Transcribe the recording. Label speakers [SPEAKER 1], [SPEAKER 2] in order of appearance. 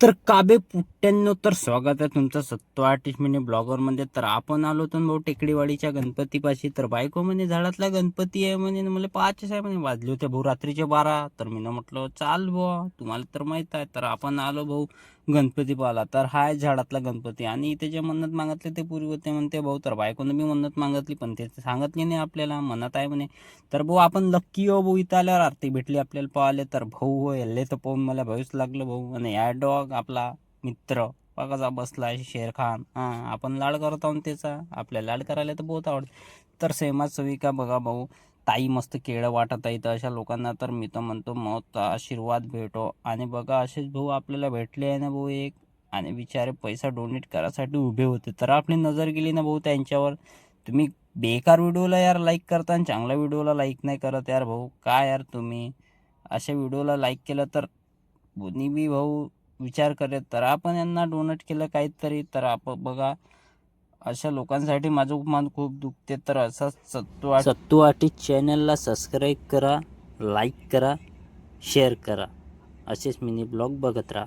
[SPEAKER 1] तर काबे पुट्ट्यांनो तर स्वागत आहे तुमचं सत्तो आर्टिस्ट म्हणजे ब्लॉगरमध्ये तर आपण आलो तर भाऊ टेकडीवाडीच्या गणपतीपाशी. तर बायको म्हणे झाडातला गणपती आहे म्हणे. मला पाचच आहे म्हणे वाजले होते भाऊ रात्रीचे बारा. तर मी म्हटलं चाल बुवा तुम्हाला तर माहीत आहे. तर आपण आलो भाऊ गणपती पाहिला तर हा आहे झाडातला गणपती. आणि इथे जे मन्नत मागितले ते पूर्वी होते म्हणते भाऊ. तर बायकोनं मी मन्नत मागितली पण ते सांगितली नाही आपल्याला. मनात आहे म्हणे. तर भाऊ आपण लक्की हो भाऊ. इथं आल्यावर आरती भेटली आपल्याला पाहिले तर भाऊ हो याले तर पाहून मला भयूच लागलं भाऊ. आणि या डॉग आपला मित्र. कसा बसला शेर खान. हां आपण लाड करत आहोत त्याचा. आपल्या लाड करायला तर बहुत आवडतं. तर सेमाच सविका बघा भाऊ. ताई मस्त केळं वाटत आहे तर अशा लोकांना तर मी तर म्हणतो मत आशीर्वाद भेटो. आणि बघा असेच भाऊ आपल्याला भेटले आहे ना भाऊ एक. आणि बिचारे पैसा डोनेट करायसाठी उभे होते. तर आपली नजर गेली ना भाऊ त्यांच्यावर. तुम्ही बेकार व्हिडिओला यार लाईक करता आणि चांगल्या व्हिडिओला लाईक नाही करत यार भाऊ. काय यार तुम्ही? अशा व्हिडिओला लाईक केलं तर कोणी बी भाऊ विचार करेल तर आपण यांना डोनेट केलं काहीतरी तर आपण बघा अशा लोकांसाठी माझं मन खूप दुखते. तर असं सत्तू सत्तू आटी चॅनलला सबस्क्राईब करा लाईक करा शेअर करा. असेच मिनी ब्लॉग बघत राहा.